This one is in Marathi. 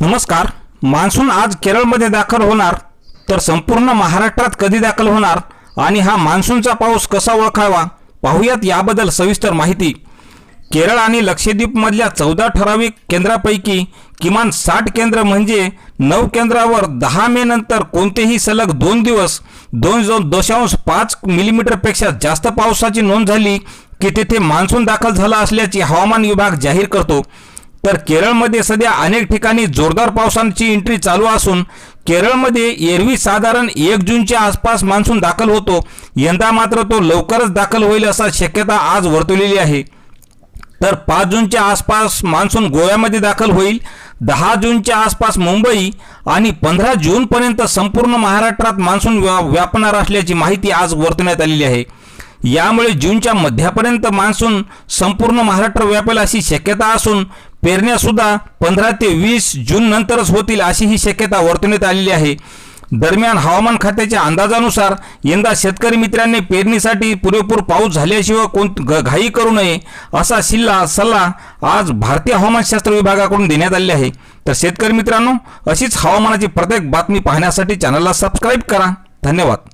नमस्कार. मान्सून आज केरळमध्ये दाखल होणार तर संपूर्ण महाराष्ट्रात कधी दाखल होणार आणि हा मान्सूनचा पाऊस कसा ओळखावा पाहूयात याबद्दल सविस्तर माहिती. केरळ आणि लक्षद्वीपमधल्या चौदा ठराविक केंद्रापैकी किमान साठ केंद्र म्हणजे नऊ केंद्रावर दहा मे नंतर कोणतेही सलग दोन दिवस दोन जो दशांश पाच मिलीमीटरपेक्षा जास्त पावसाची नोंद झाली की तेथे मान्सून दाखल झाला असल्याची हवामान विभाग जाहीर करतो. तर केरळमध्ये सध्या अनेक ठिकाणी जोरदार पावसाची एंट्री चालू असून केरळमध्ये एरवी साधारण एक जूनच्या आसपास मान्सून दाखल होतो. यंदा मात्र तो लवकरच दाखल होईल असा शक्यता आज वर्तवलेली आहे. तर पाच जूनच्या आसपास मान्सून गोव्यामध्ये दाखल होईल दहा जूनच्या आसपास मुंबई आणि पंधरा जूनपर्यंत संपूर्ण महाराष्ट्रात मान्सून व्या व्यापणार असल्याची माहिती आज वर्तवण्यात आलेली आहे. यामुळे जूनच्या मध्यापर्यंत मान्सून संपूर्ण महाराष्ट्र व्यापेल अशी शक्यता असून पेरण्यासुद्धा पंधरा ते वीस जून नंतरच होतील अशी ही शक्यता वर्तवण्यात आलेली आहे. दरम्यान हवामान खात्याच्या अंदाजानुसार यंदा शेतकरी मित्रांनी पेरणीसाठी पुरेपूर पाऊस झाल्याशिवाय कोण ग- घाई करू नये असा शिल्ला सल्ला आज भारतीय हवामानशास्त्र विभागाकडून देण्यात आले आहे. तर शेतकरी मित्रांनो अशीच हवामानाची प्रत्येक बातमी पाहण्यासाठी चॅनलला सबस्क्राईब करा. धन्यवाद.